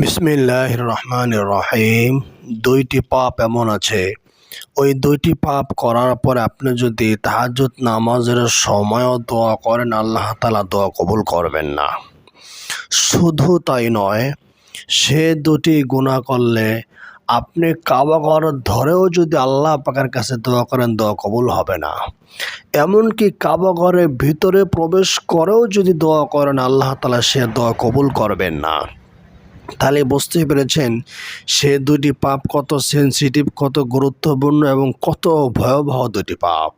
বিসমিল্লাহ রহমান রহিম দুইটি পাপ এমন আছে। ওই দুইটি পাপ করার পর আপনি যদি তাহাজুদ নামাজের সময়ও দোয়া করেন, আল্লাহ তালা দোয়া কবুল করবেন না। শুধু তাই নয়, সে দুটি গুণা করলে আপনি কাবাগর ধরেও যদি আল্লাহ পাকের কাছে দোয়া করেন, দোয়া কবুল হবে না। এমনকি কাবাগরের ভিতরে প্রবেশ করেও যদি দোয়া করেন, আল্লাহ তালা সে দোয়া কবুল করবেন না। তাহলে বুঝতেই পেরেছেন, সে দুটি পাপ কত সেন্সিটিভ কত গুরুত্বপূর্ণ এবং কত ভয়াবহ দুটি পাপ।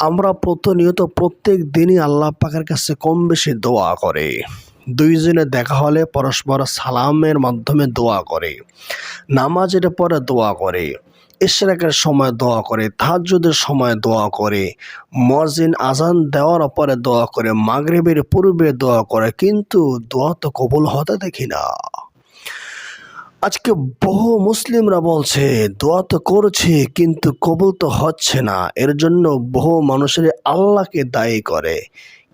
আমরা প্রতিনিয়ত প্রত্যেক দিনই আল্লাহ পাকের কাছে কম বেশি দোয়া করে। দুইজনে দেখা হলে পরস্পর সালামের মাধ্যমে দোয়া করে। নামাজের পরে দোয়া করে। ইশরাকের সময় দোয়া করে। তাহাজ্জুদের সময় দোয়া করে। মজিন আজান দেওয়ার পরে দোয়া করে। মাগরিবের পূর্বে দোয়া করে। কিন্তু দোয়া তো কবুল হতে দেখি না। আজকে বহু মুসলিমরা বলছে, দোয়া তো করছে, কিন্তু কবুল তো হচ্ছে না। এর জন্য বহু মানুষের আল্লাহকে দায়ী করে।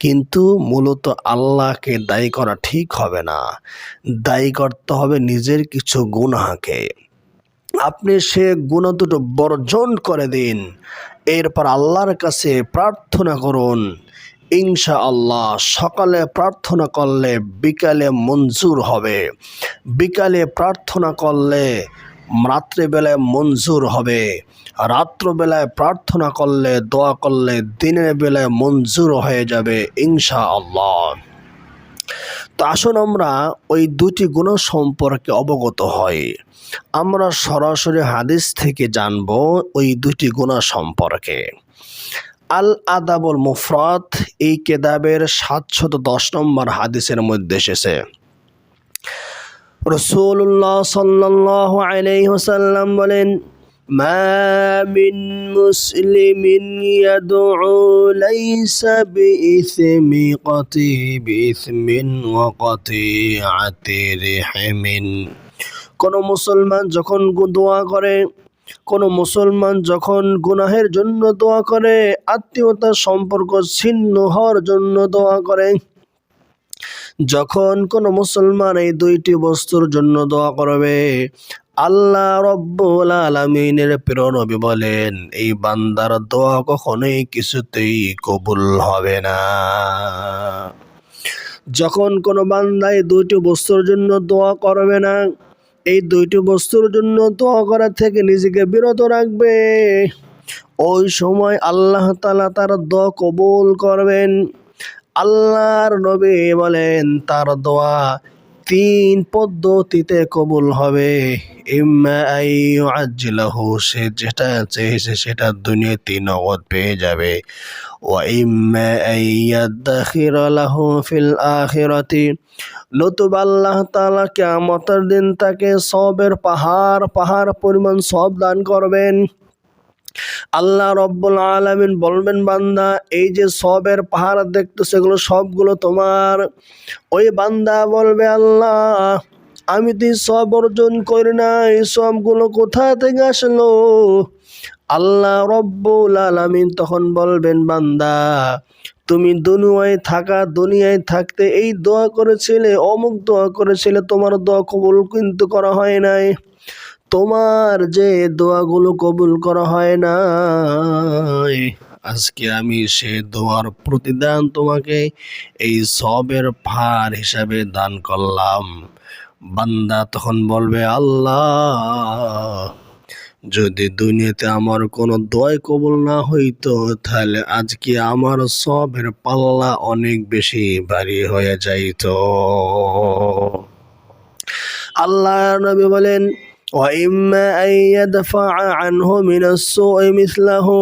কিন্তু মূলত আল্লাহকে দায়ী করা ঠিক হবে না। দায়ী করতে হবে নিজের কিছু গুনাহকে। আপনি সে গুণ দুটো বর্জন করে দিন। এরপর আল্লাহর কাছে প্রার্থনা করুন। ইনশা আল্লাহ সকালে প্রার্থনা করলে বিকালে মঞ্জুর হবে। বিকালে প্রার্থনা করলে রাত্রেবেলায় মঞ্জুর হবে। রাত্রবেলায় প্রার্থনা করলে, দোয়া করলে দিনের বেলায় মঞ্জুর হয়ে যাবে ইনশা আল্লাহ তো আসুন আমরা ওই দুটি গুণ সম্পর্কে অবগত হই। আমরা সরাসরি হাদিস থেকে জানব ওই দুটি গুণ সম্পর্কে। আল আদাবুল মুফরাত এই কেতাবের সাতশত দশ নম্বর হাদিসের মধ্যে এসেছে রসুল্লাহ সাল্লাহ আলাইসাল্লাম বলেন ما من مسلم يدعو ليس بإثم قتي بإثم وقطيعة رحم কোনো মুসলমান যখন গু- দোয়া করে কোনো মুসলমান যখন গুনাহের জন্য দোয়া করে, আত্মীয়তার সম্পর্ক ছিন্ন হওয়ার জন্য দোয়া করে। যখন কোনো মুসলমান এই দুইটি বস্তুর জন্য দোয়া করবে, আল্লাহ রব্বুল আলমিনের প্রেরণবী বলেন, এই বান্দার দোয়া কখনোই কিছুতেই কবুল হবে না। যখন কোনো বান্দা এই দুইটি বস্তুর জন্য দোয়া করবে না এই দুইটি বস্তুর জন্য দোয়া করা থেকে নিজেকে বিরত রাখবে। ওই সময় আল্লাহ তালা তার দোয়া কবুল করবেন। আল্লাহর নবী বলেন, তার দোয়া তিন পদ্ধতিতে কবুল হবে। ইম্মা আইয়ুআজ্জিলাহু সে যেটা চেয়েছে সেটা দুনিয়াতে নগদ পেয়ে যাবে। ওয়া ইম্মা আইয়াদাখিরা লাহু ফিল আখিরাতি, নতুবা আল্লাহ তাআলা কিয়ামতের দিন তাকে সবের পাহাড় পাহাড় পরিমাণ সব দান করবেন। আল্লাহ রব্বুল আলামিন বলবেন, বান্দা, এই যে সবের পাহাড় দেখতো সেগুলো সবগুলো তোমার। ওই বান্দা বলবে, আল্লাহ, আমি তো সব অর্জন করি না এই সবগুলো কোথা থেকে আসলো? আল্লাহ রব্বুল আলামিন তখন বলবেন, বান্দা, তুমি দুনিয়ায় থাকা, দুনিয়ায় থাকতে এই দোয়া করেছিলে, অমুক দোয়া করেছিলে, তোমার দোয়া কবুল কিন্তু করা হয় নাই। তোমার যে দোয়াগুলো কবুল করা হয় না আজকে আমি সে দোয়ার প্রতিদান তোমাকে এই সবের ভার হিসাবে দান করলাম। বান্দা তখন বলবে, আল্লাহ, যদি দুনিয়াতে আমার কোনো দোয়াই কবুল না হইতো, তাহলে আজকে আমার সবের পাল্লা অনেক বেশি ভারী হয়ে যাইতো। আল্লাহ নবী বলেন ওয়াইম্মা আইয়াদফা আনহু মিনাসু মিসলাহু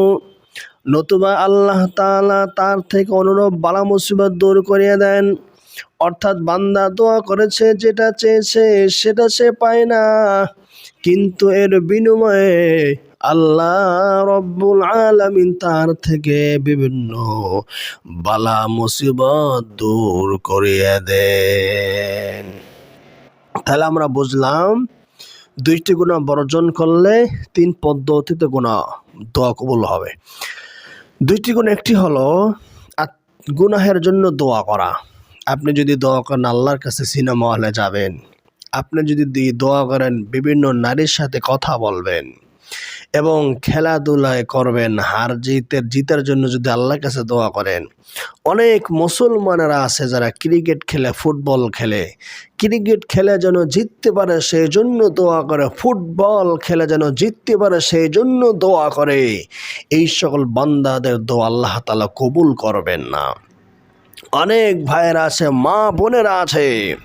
নতুবা আল্লাহ তালা তার থেকে অনুরূপ বালা মুসিবত দূর করিয়ে দেন। অর্থাৎ বান্দা দোয়া করেছে, যেটা চেয়েছে, সেটা সে পায় না। কিন্তু এর বিনিময়ে আল্লাহ রব্বুল আলমিন তার থেকে বিভিন্ন বালা মুসিবত দূর করিয়ে দেন। তাহলে আমরা বুঝলাম দুইটি গুণা বর্জন করলে তিন পদ্ধতিতে গুণা দোয়া কবুল হবে। দুইটি গুণ একটি হলো গুনাহের জন্য দোয়া করা। আপনি যদি দোয়া করেন, আল্লাহর কাছে সিনেমা হলে যাবেন। আপনি যদি দোয়া করেন, বিভিন্ন নারীর সাথে কথা বলবেন। এবং খেলাধুলায় করবেন, হার জিতের জিতের জন্য যদি আল্লাহর কাছে দোয়া করেন। অনেক মুসলমানেরা আছে যারা ক্রিকেট খেলে, ফুটবল খেলে। ক্রিকেট খেলে যেন জিততে পারে, সেই জন্য দোয়া করে। ফুটবল খেলে যেন জিততে পারে, সেই জন্য দোয়া করে। এই সকল বান্দাদের দোয়া আল্লাহ তালা কবুল করবেন না। অনেক ভাইয়েরা আছে, মা বোনেরা আছে।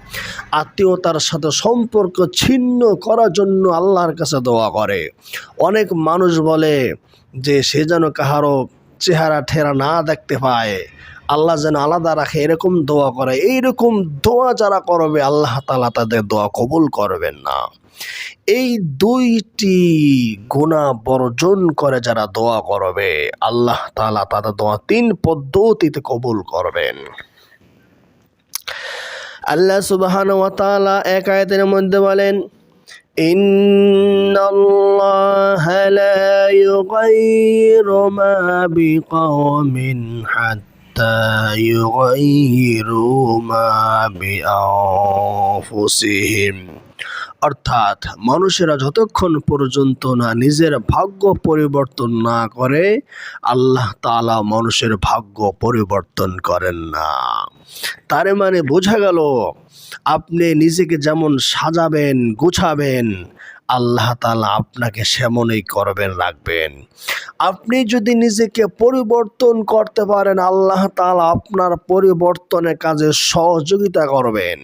আত্মীয়তার সাথে সম্পর্ক ছিন্ন করার জন্য আল্লাহর কাছে দোয়া করে। অনেক মানুষ বলে যে, সে যেন কাহারও চেহারা ঠেরা না দেখতে পায়। আল্লাহ যেন আলাদা রাখে এরকম দোয়া করে এইরকম দোয়া যারা করবে আল্লাহ তালা তাদের দোয়া কবুল করবেন না এই দুইটি গুণা বর্জন করে যারা দোয়া করবে আল্লাহ তালা তাদের দোয়া তিন পদ্ধতিতে কবুল করবেন আল্লাহ সুবহান ওয়া তাআলা এক আয়াতের মধ্যে বলেন إن الله لا يغير ما بقوم حتى يغيروا ما بأنفسهم অর্থাৎ মানুষেরা যতক্ষণ পর্যন্ত না নিজের ভাগ্য পরিবর্তন না করে আল্লাহ তাআলা মানুষের ভাগ্য পরিবর্তন করেন না তার মানে বোঝা গেল আপনি নিজেকে যেমন সাজাবেন গুছাবেন আল্লাহ তালা আপনাকে সেমনই করবেন, রাখবেন। আপনি যদি নিজেকে পরিবর্তন করতে পারেন, আল্লাহ তাআলা আপনার পরিবর্তনের কাজে সহযোগিতা করবেন।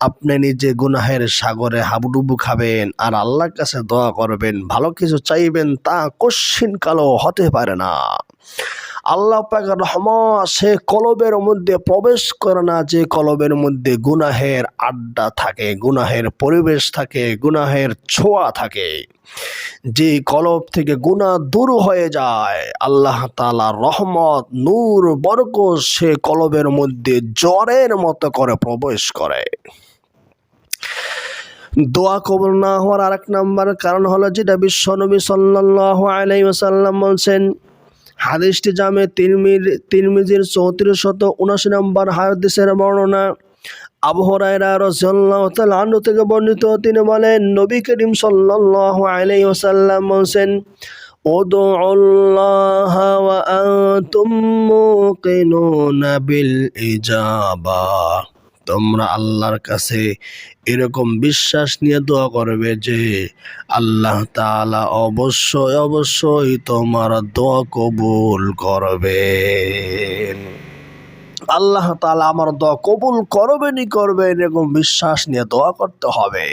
আপনি নিজে গুনাহের সাগরে হাবুডুবু খাবেন আর আল্লাহর কাছে দোয়া করবেন, ভালো কিছু চাইবেন তা কশ্চিন কালো হতে পারে না। আল্লাহ পাকের রহমত সে কলবের মধ্যে প্রবেশ করে না যে কলবের মধ্যে গুনাহের আড্ডা থাকে, গুনাহের পরিবেশ থাকে, গুনাহের ছোঁয়া থাকে। যে কলব থেকে গুনাহ দূর হয়ে যায়, আল্লাহ তাআলার রহমত, নূর, বরকত সে কলবের মধ্যে জ্বরের মতো করে প্রবেশ করে। দোয়া কবুল না হওয়ার আরেক নাম্বার কারণ হলো যেটা বিশ্ব নবী সাল্লাল্লাহু আলাইহি ওয়াসাল্লাম বলছেন হাদিসটি জামে তিরমির তিরমিজির চৌত্রিশ শত উনাশি নম্বর হাদিসের বর্ণনা। আবু হুরায়রা রাদিয়াল্লাহু তাআলা আনহু থেকে বর্ণিত, তিনি বলেন, নবী করিম সাল্লাল্লাহু আলাইহি ওয়াসাল্লাম বলছেন ওয়া আনতুম মুকিনুনা বিল ইজাবা। তোমরা আল্লাহর কাছে এরকম বিশ্বাস নিয়ে দোয়া করবে যে আল্লাহ তাআলা অবশ্যই অবশ্যই তোমার দোয়া কবুল করবেন আল্লাহ তালা আমার দোয়া কবুল করবেনই করবেন, এরকম বিশ্বাস নিয়ে দোয়া করতে হবে।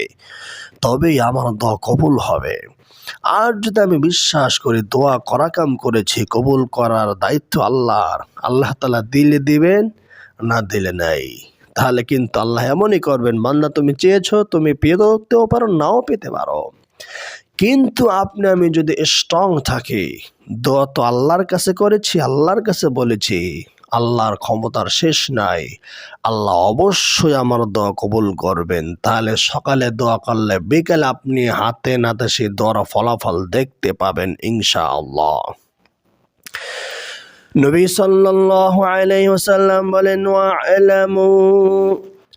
তবেই আমার দোয়া কবুল হবে। আর যদি আমি বিশ্বাস করি, দোয়া করা কাম করেছি, কবুল করার দায়িত্ব আল্লাহর, আল্লাহ তালা দিলে দিবেন, না দিলে নাই। তাহলে কিন্তু আল্লাহ এমনই করবেন, বান্দা তুমি চেয়েছো, তুমি পেতেও পারো, নাও পেতে পারো। কিন্তু আপনি আমি যদি স্ট্রং থাকি, দোয়া তো আল্লাহর কাছে করেছি, আল্লাহর কাছে বলেছি, আল্লাহর ক্ষমতার শেষ নাই, আল্লাহ অবশ্যই আমার দোয়া কবুল করবেন। তাহলে সকালে দোয়া করলে বিকেলে আপনি হাতে নাতে সেই দোয়ার ফলাফল দেখতে পাবেন ইনশা আল্লাহ নবী সাল্লাল্লাহু আলাইহি ওয়াসাল্লাম বলেন ওয়া'লামু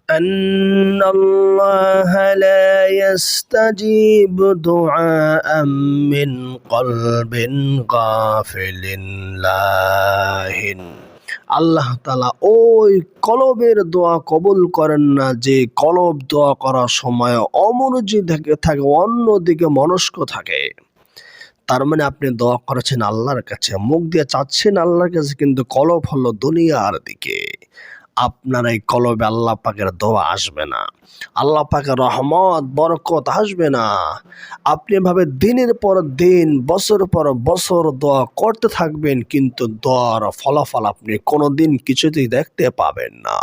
أن الله لا يستجيب دعاء من قلب غافل لاهٍ আল্লাহ তালা ওই কলবের দোয়া কবুল করেন না যে কলব দোয়া করার সময় অমনোযোগী থাকে থাকে অন্যদিকে মনস্ক থাকে তার মানে আপনি দোয়া করেছেন আল্লাহর কাছে, মুখ দিয়ে চাচ্ছেন আল্লাহর কাছে, কিন্তু কলব হলো দুনিয়ার দিকে। আপনার এই কলবে আল্লাহ পাকের দোয়া আসবে না। আল্লাহ পাকের রহমত, বরকত আসবে না। আপনি এভাবে দিনের পর দিন, বছর পর বছর দোয়া করতে থাকবেন, কিন্তু দোয়ার ফলাফল আপনি কোনো দিন কিছুতেই দেখতে পাবেন না।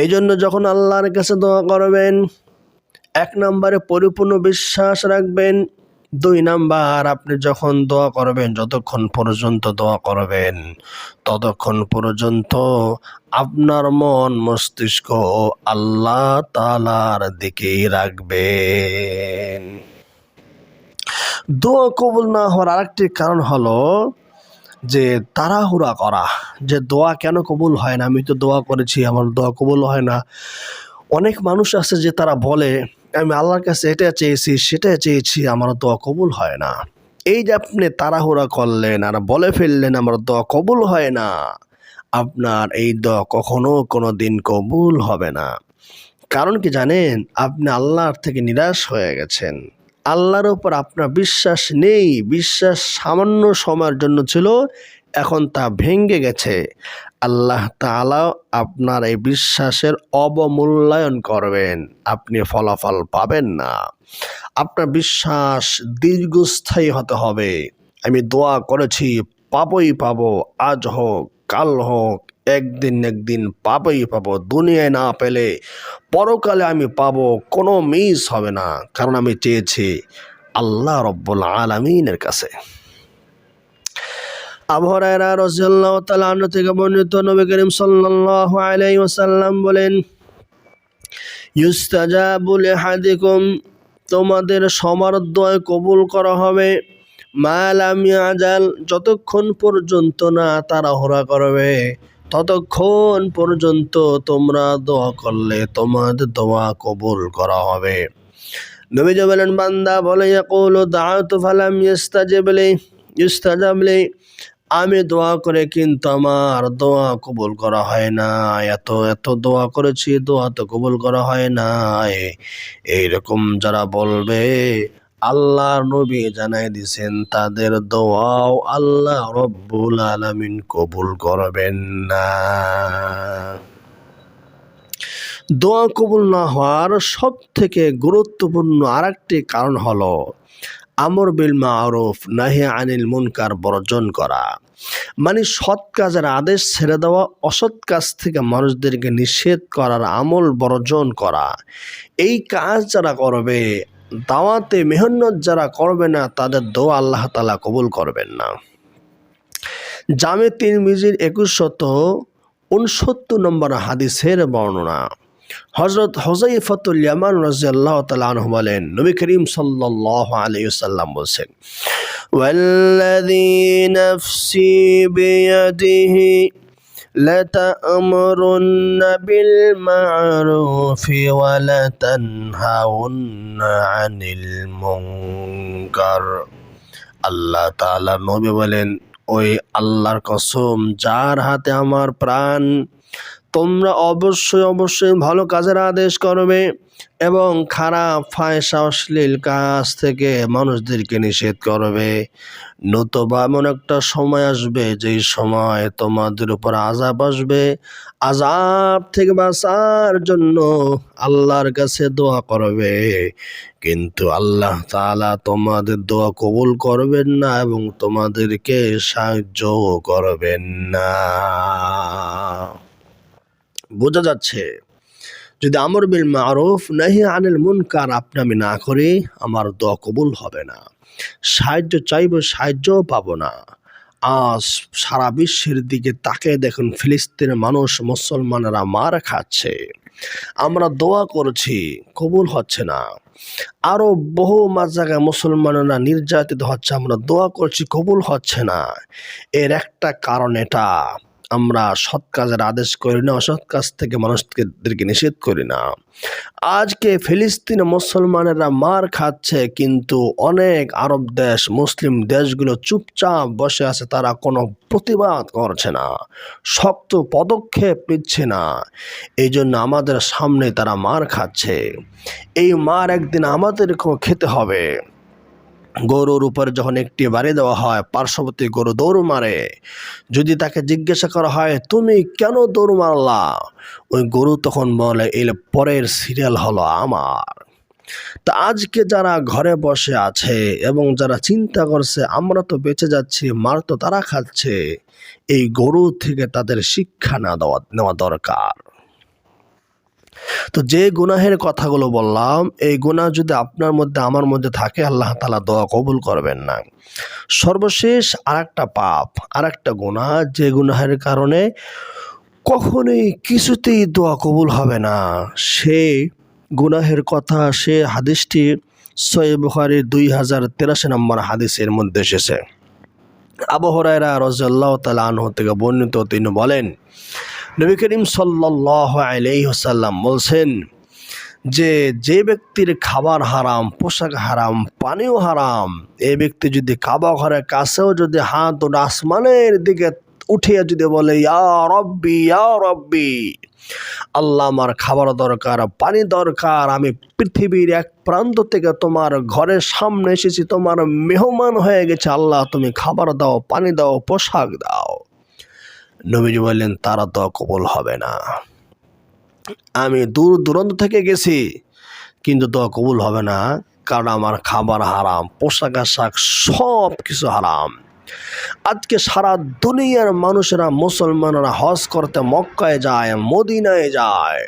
এই জন্য যখন আল্লাহর কাছে দোয়া করবেন, এক নম্বরে পরিপূর্ণ বিশ্বাস রাখবেন দুই নাম্বার, আপনি যখন দোয়া করবেন, যতক্ষণ পর্যন্ত দোয়া করবেন, ততক্ষণ পর্যন্ত আপনার মন মস্তিষ্ক আল্লাহ তালার দিকেই রাখবেন। দোয়া কবুল না হওয়ার আরেকটি কারণ হলো যে তাড়াহুড়া করা, যে দোয়া কেন কবুল হয় না? আমি তো দোয়া করেছি, আমার দোয়া কবুল হয় না। অনেক মানুষ আছে যে তারা বলে আমি আল্লাহর কাছে এটা চেয়েছি সেটা চেয়েছি, আমার দোয়া কবুল হয় না। এই যে আপনি তাড়াহুড়া করলেন আর বলে ফেললেন, আমার দোয়া কবুল হয় না। আপনার এই দোয়া কখনো কোনো দিন কবুল হবে না। কারণ কি জানেন? আপনি আল্লাহর থেকে নিরাশ হয়ে গেছেন। আল্লাহর ওপর আপনার বিশ্বাস নেই। বিশ্বাস সামান্য সময়ের জন্য ছিল, এখন তা ভেঙ্গে গেছে। আল্লাহ তাআলা আপনার এই বিশ্বাসের অবমূল্যায়ন করবেন। আপনি ফলাফল পাবেন না। আপনার বিশ্বাস দীর্ঘস্থায়ী হতে হবে। আমি দোয়া করেছি পাবই পাবো, আজ হোক, কাল হোক, একদিন একদিন পাবই পাবো। দুনিয়ায় না পেলে পরকালে আমি পাবো, কোনো মিস হবে না। কারণ আমি চেয়েছি আল্লাহ রব্বুল আলমিনের কাছে। আবহরায়রা রাজিয়াল্লাহ তাআলা আনহু থেকে বর্ণিত নবী করিম সাল্লাল্লাহু আলাইহি ওয়াসাল্লাম বলেন, ইউস্তাজাবু লিহাদিকুম, তোমাদের সবার দোয়া কবুল করা হবে। মালাম ইয়াজাল, যতক্ষণ পর্যন্ত না তারা তাড়াহুড়া করবে, ততক্ষণ পর্যন্ত তোমরা দোয়া করলে তোমাদের দোয়া কবুল করা হবে। নবীজি বলেন, বান্দা বলে, ইয়াকুলু, দাআতু ফালাম ইস্তাজিব লি ইস্তাজাব লি আমি দোয়া করে কিন্তু আমার দোয়া কবুল করা হয় না। এত এত দোয়া করেছি, দোয়া তো কবুল করা হয় না। এইরকম যারা বলবে, আল্লাহর নবী জানাই দিছেন, তাদের দোয়াও আল্লাহ রব্বুল আলামিন কবুল করবেন না। দোয়া কবুল না হওয়ার সব থেকে গুরুত্বপূর্ণ আরেকটি কারণ হলো আমর বিল মারুফ, নাহি আনিল মুনকার বর্জন করা। মানে সৎ কাজের আদেশ ছেড়ে দেওয়া, অসৎ কাজ থেকে মানুষদেরকে নিষেধ করার আমল বর্জন করা। এই কাজ যারা করবে, দাওয়াতে মেহনত যারা করবে না, তাদের দোয়া আল্লাহ তালা কবুল করবেন না। জামে তিন মিজির একুশ শত উনসত্তর নম্বর হাদিসের বর্ণনা। হজরত হজাইফতুল ইয়ামান রাজিয়াল্লাহ তাআলা আনহু বলেন নবী করিম সাল্লাল্লাহু আলাইহি ওয়াসাল্লাম বলেন والذي نفسي بيده لتأمرن بالمعروف ولتنهون عن المنكر আল্লাহ তাআলা নবী বলেন ওই আল্লাহর কসম যার হাতে আমার প্রাণ তোমরা অবশ্যই অবশ্যই ভালো কাজের আদেশ করবে এবং খারাপ ফায়সা অশ্লীল কাজ থেকে মানুষদেরকে নিষেধ করবে। নতুবা এমন একটা সময় আসবে যেই সময় তোমাদের উপর আজাব আসবে। আজাব থেকে বাঁচার জন্য আল্লাহর কাছে দোয়া করবে। কিন্তু আল্লাহ তালা তোমাদের দোয়া কবুল করবেন না এবং তোমাদেরকে সাহায্য করবেন না। বোঝা যাচ্ছে, যদি আমর বিল মারুফ নাহি আনিল মুনকার আপনি আমি না করি, আমার দোয়া কবুল হবে না। সাহায্য চাইব, সাহায্যও পাবো না। আজ সারা বিশ্বের দিকে তাকে দেখুন ফিলিস্তিনের মানুষ মুসলমানেরা মার খাচ্ছে। আমরা দোয়া করছি, কবুল হচ্ছে না। আরও বহু মাস জায়গায় মুসলমানেরা নির্যাতিত হচ্ছে, আমরা দোয়া করছি, কবুল হচ্ছে না। এর একটা কারণ এটা আমরা সৎ কাজের আদেশ করি না, অসৎ কাজ থেকে মানুষদেরকে নিষেধ করি না। আজকে ফিলিস্তিনে মুসলমানেরা মার খাচ্ছে, কিন্তু অনেক আরব দেশ, মুসলিম দেশগুলো চুপচাপ বসে আছে, তারা কোনো প্রতিবাদ করছে না, শক্ত পদক্ষেপ নিচ্ছে না। এই জন্য আমাদের সামনে তারা মার খাচ্ছে। এই মার একদিন আমাদেরকেও খেতে হবে। গরুর উপরে যখন একটি বাড়ি দেওয়া হয়, পার্শ্ববর্তী গরু দৌড় মারে। যদি তাকে জিজ্ঞাসা করা হয়, তুমি কেন দৌড় মারলা? ওই গরু তখন বলে এলে পরের সিরিয়াল হলো আমার। তা আজকে যারা ঘরে বসে আছে এবং যারা চিন্তা করছে, আমরা তো বেঁচে যাচ্ছি, মার তো তারা খাচ্ছে। এই গরু থেকে তাদের শিক্ষা না দেওয়া, নেওয়া দরকার। তো যে গুনাহের কথাগুলো বললাম, এই গুনাহ যদি আপনার মধ্যে, আমার মধ্যে থাকে, আল্লাহ তালা দোয়া কবুল করবেন না। সর্বশেষ আর একটা পাপ আর একটা গুনাহ, যে গুনাহের কারণে কখনোই কিছুতেই দোয়া কবুল হবে না। সে গুনাহের কথা, সে হাদিসটি বুখারির দুই হাজার তেরাশি নম্বর হাদিসের মধ্যে এসেছে। আবহরায়রা রাজিয়াল্লাহ তালা আনহ থেকে বর্ণিত তিনি বলেন নবী করিম সাল্লাহ আলাইসাল্লাম বলছেন যে যে ব্যক্তির খাবার হারাম, পোশাক হারাম, পানিও হারাম এই ব্যক্তি যদি কাবা ঘরের কাছেও যদি হাত ও আসমানের দিকে উঠিয়ে যদি বলে, ইয়া রব্বি ইয়া রব্বি, আল্লাহ আমার খাবার দরকার, পানি দরকার, আমি পৃথিবীর এক প্রান্ত থেকে তোমার ঘরের সামনে এসেছি, তোমার মেহমান হয়ে গেছে, আল্লাহ তুমি খাবার দাও, পানি দাও, পোশাক দাও। নবীজি বললেন, তারা তো কবল হবে না। আমি দূর দূরান্ত থেকে গেছি, কিন্তু তো কবুল হবে না, কারণ আমার খাবার হারাম, পোশাক আশাক সব কিছু হারাম। আজকে সারা দুনিয়ার মানুষেরা, মুসলমানরা হজ করতে মক্কায় যায়, মদিনায় যায়।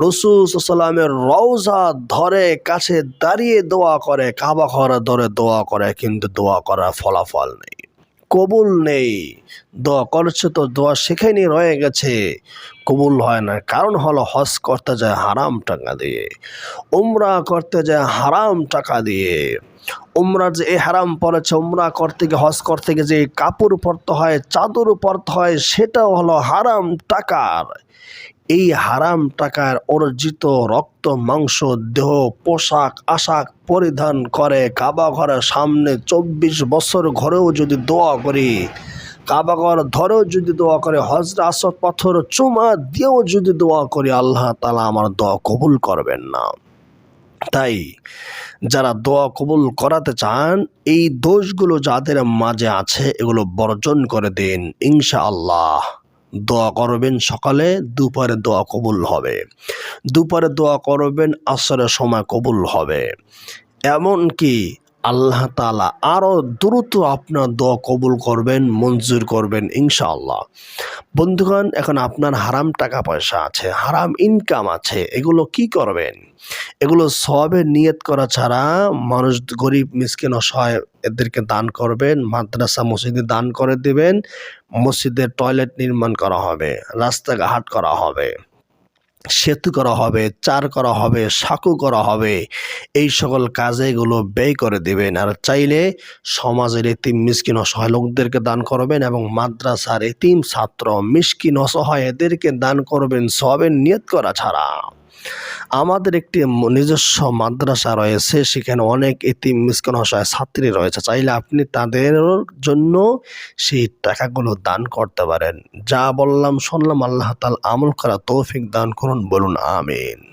রসুল সাল্লামের রওজা ধরে, কাছে দাঁড়িয়ে দোয়া করে, কাবা ঘরে ধরে দোয়া করে, কিন্তু দোয়া করার ফলাফল নেই। কবুল নেই। দোয়া করছে তো, দোয়া শেখায়নি রয়ে গেছে। কবুল হয় না, কারণ হলো হজ করতে যায় হারাম টাকা দিয়ে। উমরা করতে যায় হারাম টাকা দিয়ে। উমরা যে এ হারাম পড়েছে, উমরা করতে গিয়ে, হজ করতে গিয়ে যে কাপড় পরতে হয়, চাদর পরতে হয়, সেটাও হলো হারাম টাকার। এই হারাম টাকার অর্জিত রক্ত, মাংস, দেহ, পোশাক, আশাক পরিধান করে কাবা ঘরের সামনে চব্বিশ বছর ঘরেও যদি দোয়া করি, কাবা ঘর ধরেও যদি দোয়া করে হজরা আসর পাথর চুমা দিয়েও যদি দোয়া করি, আল্লাহ তালা আমার দোয়া কবুল করবেন না। তাই যারা দোয়া কবুল করাতে চান, এই দোষগুলো যাদের মাঝে আছে, এগুলো বর্জন করে দিন ইনশা আল্লাহ দোয়া করবেন সকালে, দুপুরে দোয়া কবুল হবে। দুপুরে দোয়া করবেন, আসরের সময় কবুল হবে। এমনকি আল্লাহ তালা আরও দ্রুত আপনার দোয়া কবুল করবেন, মঞ্জুর করবেন, ইনশাআল্লাহ। বন্ধুগণ, এখন আপনার হারাম টাকা পয়সা আছে, হারাম ইনকাম আছে, এগুলো কি করবেন? এগুলো সবে নিয়ত করা ছাড়া মানুষ গরিব, মিসকিন, অসহায় এদেরকে দান করবেন, মাদ্রাসা, মসজিদে দান করে দিবেন, মসজিদের টয়লেট নির্মাণ করা হবে, রাস্তাঘাট করা হবে। সেতু করা হবে, চার করা হবে, সাঁকু করা হবে। এই সকল কাজে এগুলো ব্যয় করে দেবেন। আর চাইলে সমাজের এতিম, মিসকিন, অসহায় লোকদেরকে দান করবেন এবং মাদ্রাসার এতিম ছাত্র, মিসকিন, অসহায় এদেরকে দান করবেন। সবের নিয়ত করা ছাড়া। আমাদের একটি নিজস্ব মাদ্রাসা রয়েছে, সেখানে অনেক এতিম মিসকন অসহায় ছাত্রী রয়েছে। চাইলে আপনি তাদের জন্য সেই টাকাগুলো দান করতে পারেন। যা বললাম, শুনলাম, আল্লাহ তাল আমল করা তৌফিক দান করুন, বলুন, আমিন।